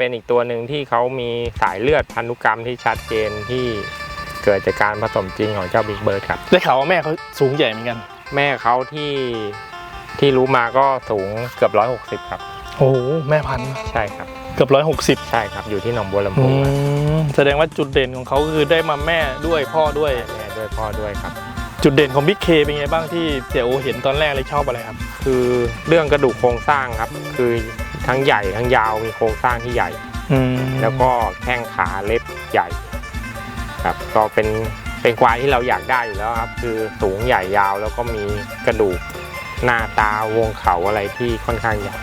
เป็นอีกตัวหนึ่งที่เขามีสายเลือดพันธุกรรมที่ชัดเจนที่เกิดจากการผสมจริงของเจ้าบิ๊กเบิร์ดครับ ได้ข่าวว่าแม่เขาสูงใหญ่เหมือนกัน แม่เขาที่ที่รู้มาก็สูงเกือบ 160 ครับ โอ้โหแม่พันธุ์ใช่ครับ เกือบร้อยหกสิบใช่ครับอยู่ที่หนองบัวลำพูครับแสดงว่าจุดเด่นของเขาคือได้มาแม่ด้วยพ่อด้วย แม่ด้วยพ่อด้วยครับ จุดเด่นของบิ๊กเคเป็นไงบ้างที่เสี่ยโอเห็นตอนแรกเลยชอบอะไรครับ คือเรื่องกระดูกโครงสร้างครับ คือ ทั้งใหญ่ทั้งยาวมีโครงสร้างที่ใหญ่ อืมแล้วก็แข้งขาเล็บใหญ่ ครับก็เป็นเป็นควายที่เราอยากได้อยู่แล้วครับ คือสูงใหญ่ยาวแล้วก็มีกระดูกหน้าตาวงเขาอะไรที่ค่อนข้างใหญ่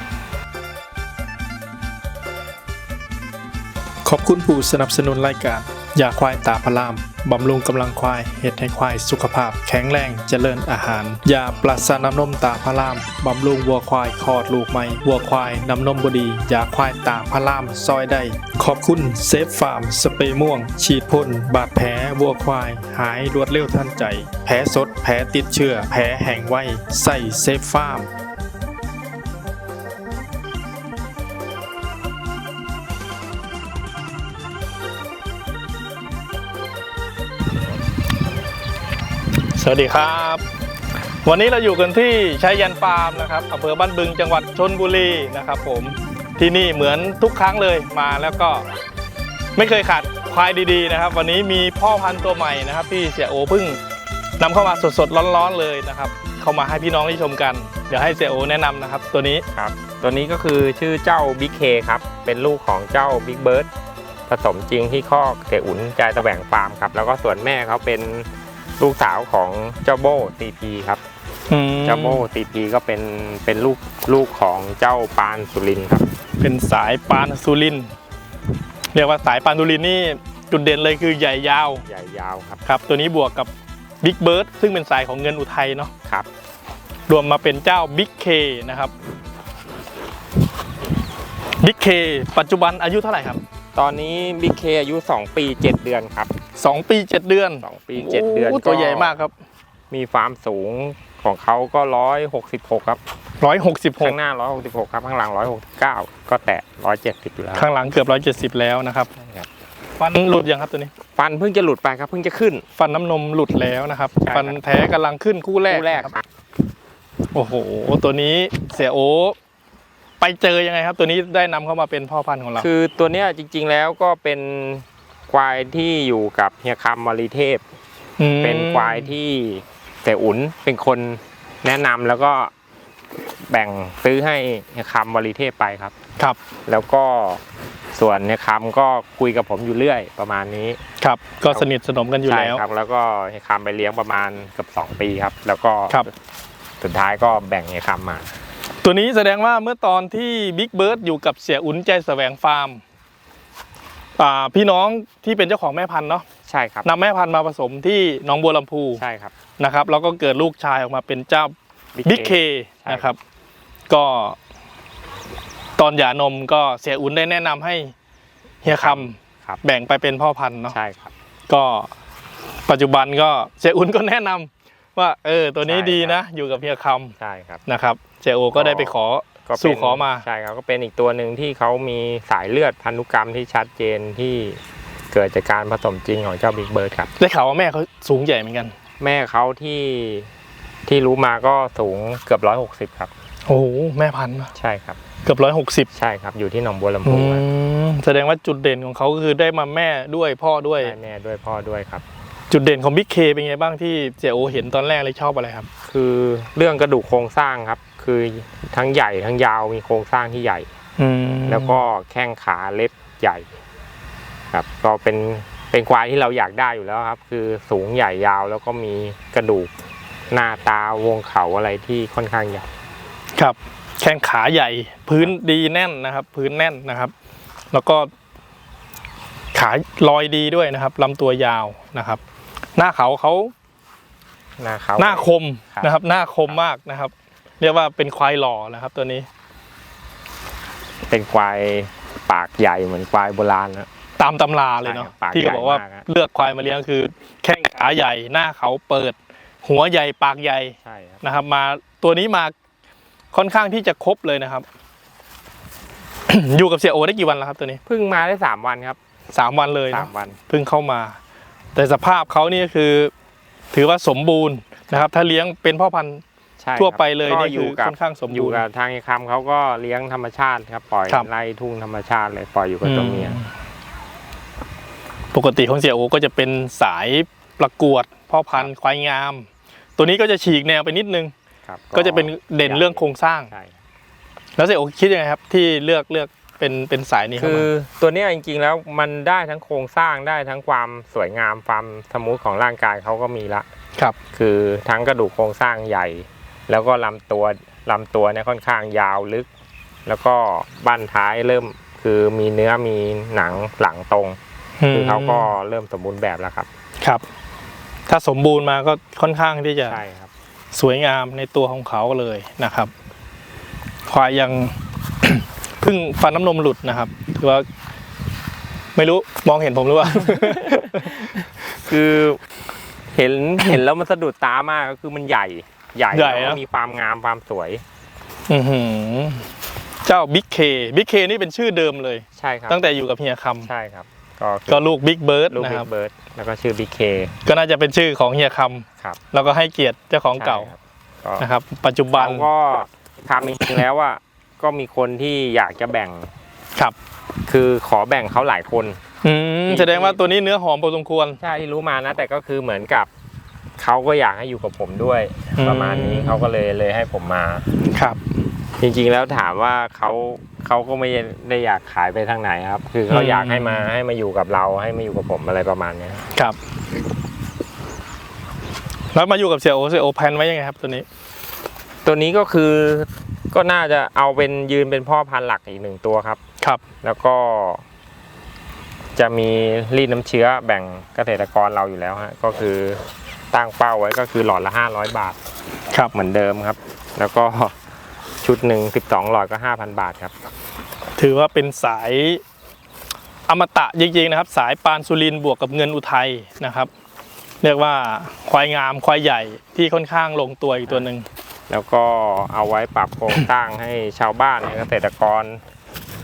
ขอบคุณผู้สนับสนุนรายการ ยาควายตาพารามบำรุงกำลังควายเห็ดให้ควายสุขภาพแข็งแรงเจริญอาหาร ยาปราศน้ำนมตาพารามบำรุงวัวควายคลอดลูกใหม่วัวควายน้ำนมบดียาควายตาพารามซอยได้ขอบคุณเซฟฟาร์ม สเปรย์ม่วง ฉีดพ่นบาดแผลวัวควาย หายรวดเร็วทันใจ แผลสด แผลติดเชื้อ แผลแห้งไวใส่เซฟฟาร์ม สวัสดีครับ วันนี้เราอยู่กันที่ชัยยันฟาร์มนะครับอำเภอบ้านบึงจังหวัดชนบุรีนะครับ ผมที่นี่เหมือนทุกครั้งเลยมาแล้วก็ไม่เคยขาดควายดีๆนะครับ วันนี้มีพ่อพันธุ์ตัวใหม่นะครับที่เสียโอเพิ่งนำเข้ามาสดๆร้อนๆเลยนะครับ เข้ามาให้พี่น้องได้ชมกัน เดี๋ยวให้เสียโอแนะนำนะครับ ตัวนี้ครับ ตัวนี้ก็คือชื่อเจ้าบิ๊กเคครับเป็นลูกของเจ้าบิ๊กเบิร์ดผสมจริงที่คอกเสอุ่นใจตะแสวงฟาร์มครับแล้วก็ส่วนแม่เขาเป็น ลูกสาวของเจ้าโบ้ตีพีครับอืมเจ้าโบ้ตีพีก็เป็นเป็นลูกลูกของเจ้าปานสุรินทร์ครับ เป็นสายปานสุรินทร์เรียกว่าสายปานสุรินทร์นี่จุดเด่นเลยคือใหญ่ยาวใหญ่ยาวครับครับ ตัวนี้บวกกับบิ๊กเบิร์ดซึ่งเป็นสายของเงินอุทัยเนาะครับ รวมมาเป็นเจ้าบิ๊กเคนะครับบิ๊กเคปัจจุบันอายุเท่าไหร่ครับ ตอนนี้บิ๊กเคอายุ 2 ปี 7 เดือนครับ 2ปี7เดือน2ปี7เดือนโตัวใหญ่มากครับ มีความสูงของเขาก็166ครับข้าง166หน้า166ครับข้างหลัง169ก็แตะ170อยู่แล้วข้างหลังเกือบ170แล้วนะครับครับฟันหลุดยังครับตัวนี้ ฟันเพิ่งจะหลุดไปครับเพิ่งจะขึ้น ฟันน้ำนมหลุดแล้วนะครับใช่ครับฟันแท้กำลังขึ้นคู่แรกคู่แรกนะครับโอ้โหตัวนี้เสียโอไปเจอยังไงครับ ตัวนี้ได้นำเข้ามาเป็นพ่อพันธุ์ของเรา คือตัวเนี้ยจริง ๆ แล้วก็เป็น ควายที่อยู่กับเฮียคำมารีเทพมเป็นควายที่เสอุ่นเป็นคนแนะนำแล้วก็แบ่งซื้อให้เฮียคำมารีเทพไปครับ ครับ แล้วก็ส่วนเนี่ยคำก็คุยกับผมอยู่เรื่อยประมาณนี้ ครับ ก็สนิทสนมกันอยู่ใช่แล้วครับแล้วก็ให้คำไปเลี้ยงประมาณเกือบสองปีครับ แล้วก็ครับสุดท้ายก็แบ่งให้คำมา ตัวนี้แสดงว่าเมื่อตอนที่บิ๊กเบิร์ดอยู่กับเสียอุ่นใจแสวงฟาร์ม อ่าพี่น้องที่เป็นเจ้าของแม่พันธุ์เนาะใช่ครับนำแม่พันธุ์มาผสมที่หนองบัวลำพูใช่ครับนะครับแล้วก็เกิดลูกชายออกมาเป็นเจ้า Big บิ๊กเคใช่นะครับ ก็ตอนหย่านมก็เสียอุ่นได้แนะนำให้เฮียคครับำแบ่งไปเป็นพ่อพันธุ์เนาะใช่ครับ ก็ปัจจุบันก็เสียอุ่นก็แนะนำว่าเออตัวนี้ใช่ดีครับนะ อยู่กับเฮียคใช่ครับำนะครับเจโอก็ได้ไปขอ ก็เป็นสู่ขอมา ใช่ครับก็เป็นอีกตัวหนึ่งที่เขามีสายเลือดพันธุกรรมที่ชัดเจนที่เกิดจากการผสมจริงของเจ้าบิ๊กเบิร์ดครับ ได้ข่าวว่าแม่เขาสูงใหญ่เหมือนกัน แม่เขาที่ที่รู้มาก็สูงเกือบร้อยหกสิบครับ โอ้โห แม่พันธุ์ใช่ครับ เกือบร้อยหกสิบใช่ครับอยู่ที่หนองบัวลำพูครับแสดงว่าจุดเด่นของเขาก็คือได้มาแม่ด้วยพ่อด้วย ได้แม่ด้วยพ่อด้วยครับ จุดเด่นของบิ๊กเคเป็นไงบ้างที่เจโอเห็นตอนแรกเลยชอบอะไรครับ คือเรื่องกระดูกโครงสร้างครับ คือทั้งใหญ่ทั้งยาวมีโครงสร้างที่ใหญ่อืมแล้วก็แข้งขาเล็บใหญ่ ครับ ก็เป็นเป็นควายที่เราอยากได้อยู่แล้วครับ คือสูงใหญ่ยาวแล้วก็มีกระดูกหน้าตาวงเขาอะไรที่ค่อนข้างใหญ่ครับ แข้งขาใหญ่ พื้นดีแน่นนะครับ พื้นแน่นนะครับ แล้วก็ ขาลอยดีด้วยนะครับลำตัวยาวนะครับ หน้าเขาเขา หน้าเขาหน้าคมครับนะครับ หน้าคมมากนะครับ เรียกว่าเป็นควายหล่อนะครับตัวนี้ เป็นควายปากใหญ่เหมือนควายโบราณนะตามตำราเลยเนาะใช่ครับปากที่เขาบอกว่าใหญ่มากฮะเลือกควายมาเลี้ยงคือ แข้งขาใหญ่หน้าเขาเปิด หัวใหญ่ปากใหญ่ใช่ครับนะครับ มาตัวนี้มาค่อนข้างที่จะครบเลยนะครับ อยู่กับเสียโอได้กี่วันแล้วครับตัวนี้เพิ่งมาได้สามวันครับสามวันเลยสานะมวันเพิ่งเข้ามา แต่สภาพเขานี่คือ ถือว่าสมบูรณ์นะครับ ถ้าเลี้ยงเป็นพ่อพันธุ์ใช่ครับทั่วไปเลยก็นี่อคืยู่อกับค่อนข้างสมอยู่บูรณ์ กับทางไอ้คำเขาก็เลี้ยงธรรมชาติครับปล่อยครับ ไล่ทุ่งธรรมชาติเลยปล่อยอยู่กับตัวเมียอืมปกติของเสียโอก็จะเป็นสายประกวดพ่อพันธุ์ควายงาม ตัวนี้ก็จะฉีกแนวไปนิดนึง ครับก็จะเป็นเด่นเรื่องโครงสร้าง ใช่แล้วเสียโอคิดยังไงครับ ที่เลือกเลือก เป็นเป็นสายนี้เข้าคือมาตัวเนี้ยจริงๆแล้วมันได้ทั้งโครงสร้างได้ทั้งความสวยงามความสมูทของร่างกายเขาก็มีละครับ คือทั้งกระดูกโครงสร้างใหญ่ แล้วก็ลำตัวลำตัวเนี่ยค่อนข้างยาวลึก แล้วก็บั้นท้ายเริ่มคือมีเนื้อมีหนังหลังตรงคือเขาก็เริ่มสมบูรณ์แบบแล้วครับ ครับ ถ้าสมบูรณ์มาก็ค่อนข้างที่จะใช่ครับ สวยงามในตัวของเขาเลยนะครับควายยังเพิ่งฟันน้ำนมหลุดนะครับถือว่าไม่รู้มองเห็นผมหรือเปล่า คือเห็นเห็นแล้วมันสะดุดตามากก็คือมันใหญ่ใหญ่ใหญ่แล้วนะก็มีความงามความสวย อื้อหือเจ้าบิ๊กเคบิ๊กเคนี่เป็นชื่อเดิมเลย ใช่ครับตั้งแต่อยู่กับเฮียคำใช่ครับ ก็คือก็ลูกบิ๊กเบิร์ดลูกนะบิ๊ครับ กเบิร์ดแล้วก็ชื่อบิ๊กเค ก็น่าจะเป็นชื่อของเฮียคครับำแล้วก็ให้เกียรติเจ้าของเก่าใช่ครับก็นะครับ ปัจจุบัน เขาก็ทำจริงๆแล้วว่า ก็มีคนที่อยากจะแบ่งครับ คือขอแบ่งเขาหลายคน อืมแสดงว่าตัวนี้เนื้อหอมพอสมควร ใช่ที่รู้มานะ แต่ก็คือเหมือนกับเขาก็อยากให้อยู่กับผมด้วย อืม ประมาณนี้เขาก็เลยเลยให้ผมมา ครับ จริงๆแล้วถามว่าเขาเขาก็ไม่ได้อยากขายไปทางไหนครับ คือเขาอืม อยากให้มาให้มาอยู่กับเราให้มาอยู่กับผมอะไรประมาณเนี้ยครับ แล้วมาอยู่กับเสียโอเสียโอแพลนไว้ยังไงครับตัวนี้ ตัวนี้ก็คือ ก็น่าจะเอาเป็นยืนเป็นพ่อพันธุ์หลักอีกหนึ่งตัวครับ ครับ แล้วก็ จะมีรีดน้ำเชื้อแบ่งเกษตรกรเราอยู่แล้วฮะก็คือตั้งเป้าไว้ก็คือหลอดละ500 บาท ครับเหมือนเดิมครับ แล้วก็ชุดหนึ่ง12 หลอดก็ 5,000 บาทครับ ถือว่าเป็นสายอมตะจริงๆนะครับ สายปานสุรินทร์บวกกับเงินอุทัยนะครับ เรียกว่าควายงามควายใหญ่ที่ค่อนข้างลงตัวอีกตัวหนึ่ง แล้วก็เอาไว้ปรับโครงสร้างให้ชาวบ้านเกษตรกร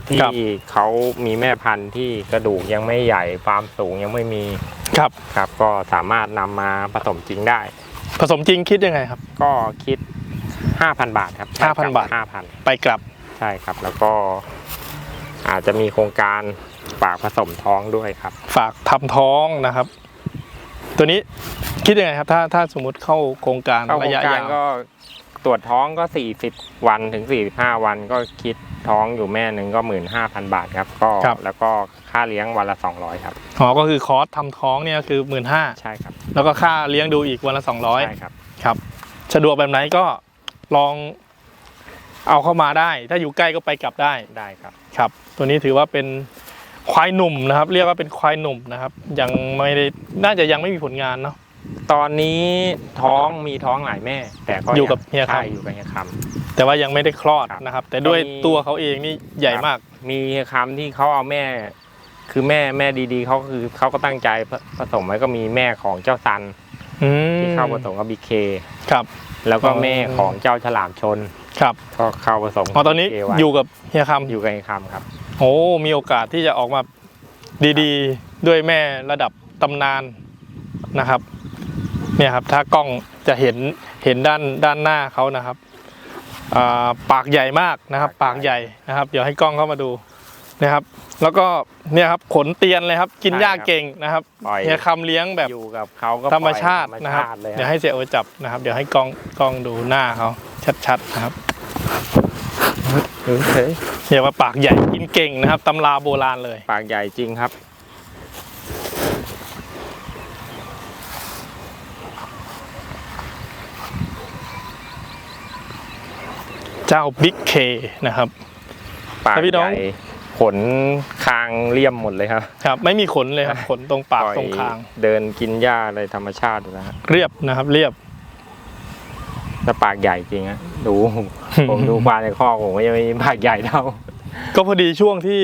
ที่ครับ เขามีแม่พันธุ์ที่กระดูกยังไม่ใหญ่ความสูงยังไม่มีครับ ครับ ก็สามารถนำมาผสมจริงได้ ผสมจริงคิดยังไงครับ ก็คิด 5,000 บาทครับ5,000บาท 5,000 ไปกลับ ใช่ครับ แล้วก็อาจจะมีโครงการฝากผสมท้องด้วยครับ ฝากทำท้องนะครับ ตัวนี้คิดยังไงครับ ถ้าถ้าสมมุติเข้าโครงการเข้าโครระงยะการยาวก็ ตรวจท้องก็ 40 วันถึง 45 วันก็คิดท้องอยู่แม่หนึ่งก็ 15,000 บาทครับก็แล้วก็ค่าเลี้ยงวันละ 200 ครับ อ๋อก็คือคอร์สทำท้องเนี่ยคือหมื่นห้าใช่ครับแล้วก็ค่าเลี้ยงดูอีกวันละสองร้อย ใช่ครับ ครับสะดวกแบบไหนก็ลองเอาเข้ามาได้ ถ้าอยู่ใกล้ก็ไปกลับได้ได้ครับ ครับ ตัวนี้ถือว่าเป็นควายหนุ่มนะครับ เรียกว่าเป็นควายหนุ่มนะครับ ยังไม่ได้น่าจะยังไม่มีผลงานเนาะ ตอนนี้ท้องมีท้องหลายแม่ แต่ก็อยู่กับเฮียคำ ใช่อยู่กับเฮียคแต่ว่ายังไม่ได้คลอดครับนะครับ แต่ด้วยก็มี ตัวเขาเองนี่ใหญ่มากำมีเฮียคำที่เขาเอาแม่ คือแม่แม่ดีๆเขาคือเขาก็ตั้งใจผผสมไว้ก็มีแม่ของเจ้าซันอืมที่เข้าผสมกับบีเคครับ แล้วก็อ๋อแม่ของเจ้าฉลามชนครับก็เข้าผสมอ๋อตอนนี้ BK ไว้อยู่กับเฮียคำอยู่กับเฮียคำครับ โอ้มีโอกาสที่จะออกมาดีๆ ด้วยแม่ระดับตำนานนะครับ เนี่ยครับถ้ากล้องจะเห็นเห็นด้านด้านหน้าเขานะครับอ่าปากใหญ่มากนะครับ ปากใหญ่นะครับ เดี๋ยวให้กล้องเข้ามาดูนะครับ แล้วก็เนี่ยครับขนเตียนเลยครับ กินหญ้าเก่งนะครับปล่อยเฮียคำเลี้ยงแบบอยู่กับเขาก็ธรรมชาติปล่อยนะครับธรรมชาติเลยเดี๋ยวให้เสียโอจับนะครับ เดี๋ยวให้กล้องกล้องดูหน้าเขาชัดๆนะครับเฮ้ยเรียกว่าปากใหญ่กินเก่งนะครับตำราโบราณเลย ปากใหญ่จริงครับ เจ้าบิ๊กเคนะครับปากแล้วพี่น้อง ใหญ่ขนคางเลี่ยมหมดเลยครับครับ ไม่มีขนเลยครับขนตรงปากปล่อยตรงคางเดินกินหญ้าอะไรธรรมชาติอยู่นะฮะเรียบนะครับ เรียบ แต่ปากใหญ่จริงฮะดู ผมดูควายในข้อกผมก็ยังไม่มีปากใหญ่เท่าก็พอดีช่วงที่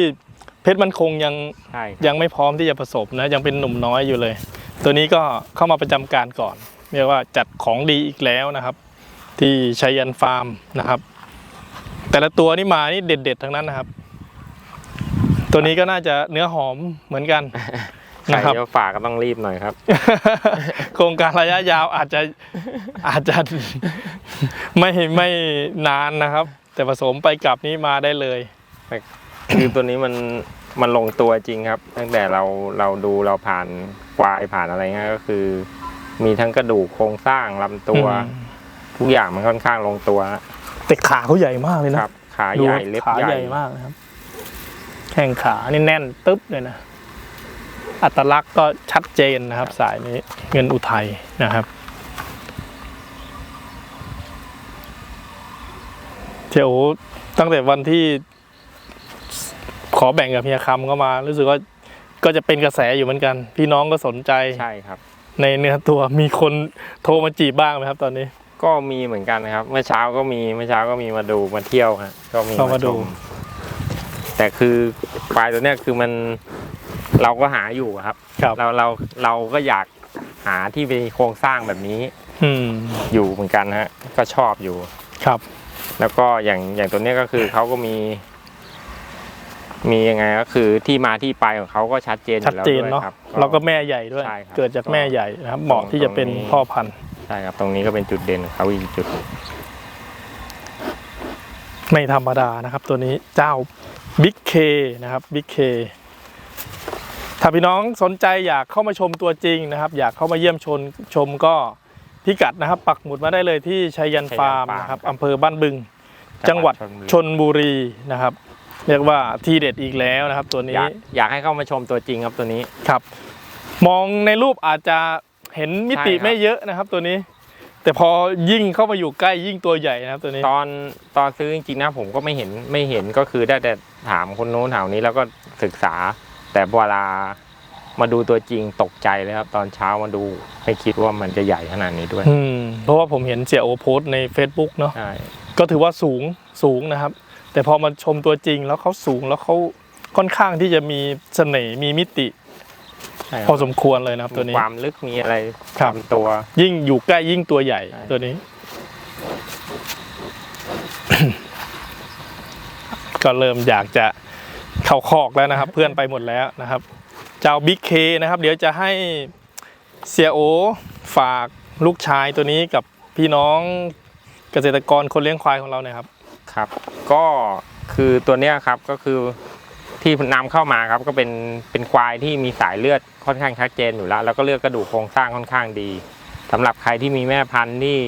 เพชรมันคงยังใช่ครับยังไม่พร้อมที่จะผสมนะยังเป็นหนุ่มน้อยอยู่เลย ตัวนี้ก็เข้ามาประจำการก่อน เรียกว่าจัดของดีอีกแล้วนะครับ ที่ชัยยันฟาร์มนะครับ แต่ละตัวนี่มานี่เด็ดๆทั้งนั้นนะครับ ตัวนี้ก็น่าจะเนื้อหอมเหมือนกันใครนะครับจะฝากก็ต้องรีบหน่อยครับ โครงการระยะยาวอาจจะอาจจะไม่ไม่นานนะครับ แต่ผสมไปกลับนี้มาได้เลยคือตัวนี้มันมันลงตัวจริงครับ ตั้งแต่เราเราดูเราผ่านควายผ่านอะไรเงี้ยก็คือ มีทั้งกระดูกโครงสร้างลำตัวอืมทุกอย่างมันค่อนข้างลงตัว แต่ขาเขาใหญ่มากเลยคนะรับ ขาดูใหญ่เล็บขาใหญ่ใหญ่มากนะครับแข้งขานี่แน่นตึ๊บเลยนะอัตลักษณ์ก็ชัดเจนนะครับ สายนี้เงินอุทัยนะครับเจ้าตั้งแต่วันที่ขอแบ่งกับเฮียคำเข้ามา รู้สึกว่าก็จะเป็นกระแสอยู่เหมือนกัน พี่น้องก็สนใจใช่ครับ ในเนื้อตัวมีคนโทรมาจีบบ้างไหมครับตอนนี้ ก็มีเหมือนกันนะครับ เมื่อเช้าก็มีเมื่อเช้าก็มีมาดูมาเที่ยวฮะก็มีเข้ามาดูชแต่คือควายตัวเนี้ยคือมันเราก็หาอยู่อะครับ ครับ เราเราเราก็อยากหาที่มีโครงสร้างแบบนี้อืม อยู่เหมือนกันฮะก็ชอบอยู่ ครับ แล้วก็อย่างอย่างตัวเนี้ยก็คือเขาก็มี มียังไงก็คือที่มาที่ไปของเขาก็ชัดเจนอชัดยู่แล้วเจนด้วยเนาะครับเราก็แม่ใหญ่ด้วย ใช่ครับเกิดจากแม่ใหญ่นะครับ เหมาะที่จะเป็นตรงนี้พ่อพันธุ์ใช่ครับ ตรงนี้ก็เป็นจุดเด่นของเขาอีกจุด ไม่ธรรมดานะครับ ตัวนี้เจ้าบิ๊กเคนะครับบิ๊กเคถ้าพี่น้องสนใจอยากเข้ามาชมตัวจริงนะครับ อยากเข้ามาเยี่ยมชมชมก็พิกัดนะครับ ปักหมุดมาได้เลยที่ชัยยันฟาร์มนะครับอำเภอบ้านบึง จังหวัดชนบุรีนะครับ เรียกว่าทีเด็ดอีกแล้วนะครับ ตัวอนี้ยากอยากให้เข้ามาชมตัวจริงครับตัวนี้ครับ มองในรูปอาจจะ เห็นมิติใช่ครับ ไม่เยอะนะครับ ตัวนี้ แต่พอยิ่งเข้ามาอยู่ใกล้ยิ่งตัวใหญ่นะครับ ตัวนี้ ตอนตอนซื้อจริงๆนะผมก็ไม่เห็นไม่เห็นก็คือได้แต่ถามคนโน้นถามนี้แล้วก็ศึกษา แต่เวลามาดูตัวจริงตกใจเลยครับ ตอนเช้ามาดูไม่คิดว่ามันจะใหญ่ขนาดนี้ด้วยอืมเพราะว่าผมเห็นเสียโอโพสต์ใน Facebook เนาะ ใช่ก็ถือว่าสูงสูงนะครับ แต่พอมาชมตัวจริงแล้วเขาสูงแล้วเขาค่อนข้างที่จะมีเสน่ห์มีมิติใช่คพรัอบสมควรเลยนะครับตัวนี้ ความลึกมีอะไรครับตามตัว ยิ่งอยู่ใกล้ยิ่งตัวใหญ่ใช่ ตัวนี้ ก็เริ่มอยากจะเข้าคอกแล้วนะครับ เพื่อนไปหมดแล้วนะครับ เจ้าบิ๊กเคนะครับ เดี๋ยวจะให้เสียโอฝากลูกชายตัวนี้กับพี่น้องเกษตรกรคนเลี้ยงควายของเราหน่อยครับ ครับ ก็คือตัวเนี้ยครับก็คือ ที่นำเข้ามาครับก็เป็นเป็นควายที่มีสายเลือดค่อนข้างชัดเจนอยู่แล้ว แล้วก็เลือดกระดูกโครงสร้างค่อนข้างดีสำหรับใครที่มีแม่พันธุ์ที่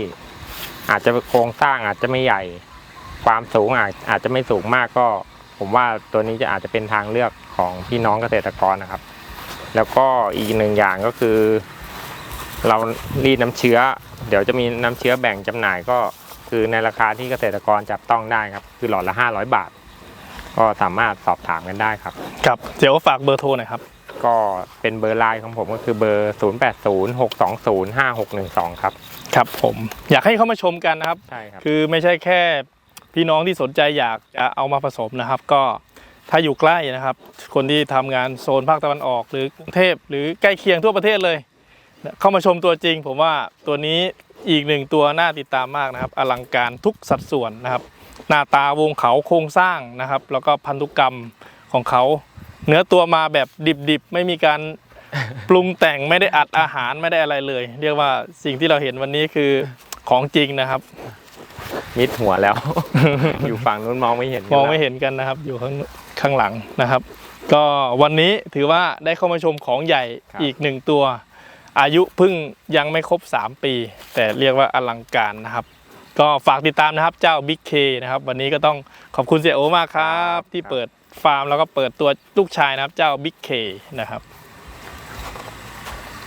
อาจจะโครงสร้างอาจจะไม่ใหญ่ ความสูงอาจอาจจะไม่สูงมากก็ ผมว่าตัวนี้จะอาจจะเป็นทางเลือกของพี่น้องเกษตรกรนะครับ แล้วก็อีกหนึ่งอย่างก็คือ เรารีดน้ำเชื้อ เดี๋ยวจะมีน้ำเชื้อแบ่งจำหน่ายก็คือในราคาที่เกษตรกรจับต้องได้ครับ คือหลอดละ500 บาท ก็สามารถสอบถามกันได้ครับ ครับเดี๋ยวฝากเบอร์โทรหน่อยครับ ก็เป็นเบอร์ไลน์ของผมก็คือเบอร์ 0806205612 ครับ ครับผมอยากให้เข้ามาชมกันนะครับ ใช่ครับ คือไม่ใช่แค่พี่น้องที่สนใจอยากจะเอามาผสมนะครับ ก็ถ้าอยู่ใกล้นะครับ คนที่ทำงานโซนภาคตะวันออก หรือกรุงเทพหรือใกล้เคียงทั่วประเทศเลย เข้ามาชมตัวจริง ผมว่าตัวนี้อีกหนึ่งตัวน่าติดตามมากนะครับ อลังการทุกสัดส่วนนะครับ หน้าตาวงเขาโครงสร้างนะครับ แล้วก็พันธุกรรมของเขา เนื้อตัวมาแบบดิบๆ ไม่มีการปรุงแต่งไม่ได้อัดอาหารไม่ได้อะไรเลย เรียกว่าสิ่งที่เราเห็นวันนี้คือของจริงนะครับ มิดหัวแล้ว อยู่ฝั่งนู้นมองไม่เห็นกันมองไม่แล้วเห็นกันนะครับ อยู่ข้างข้างหลังนะครับ ก็วันนี้ถือว่าได้เข้ามาชมของใหญ่อีกหนึ่งตัว อายุเพิ่งยังไม่ครบ 3 ปี แต่เรียกว่าอลังการนะครับ ก็ฝากติดตามนะครับเจ้า Big K นะครับ วันนี้ก็ต้องขอบคุณเสียโอมากครับ ที่เปิดฟาร์มแล้วก็เปิดตัวลูกชายนะครับเจ้า Big K นะครับ